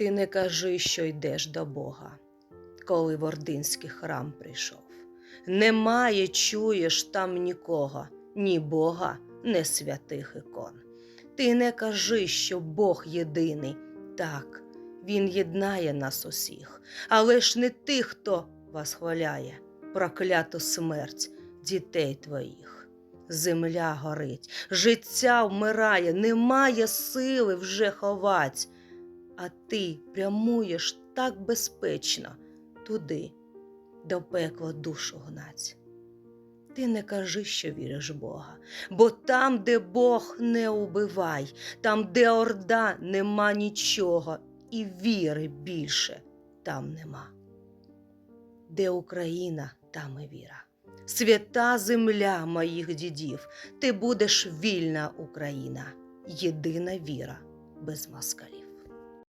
Ти не кажи, що йдеш до Бога, коли в Ординський храм прийшов. Немає, чуєш там нікого, ні Бога, ні святих ікон. Ти не кажи, що Бог єдиний. Так, Він єднає нас усіх, але ж не тих, хто вас хваляє, прокляту смерть дітей твоїх. Земля горить, життя вмирає, немає сили вже ховать, а ти прямуєш так безпечно туди, до пекла душу гнать. Ти не кажи, що віриш Бога, бо там, де Бог не убивай, там, де орда, нема нічого, і віри більше там нема. Де Україна, там і віра. Свята земля моїх дідів, ти будеш вільна Україна, єдина віра без москалів.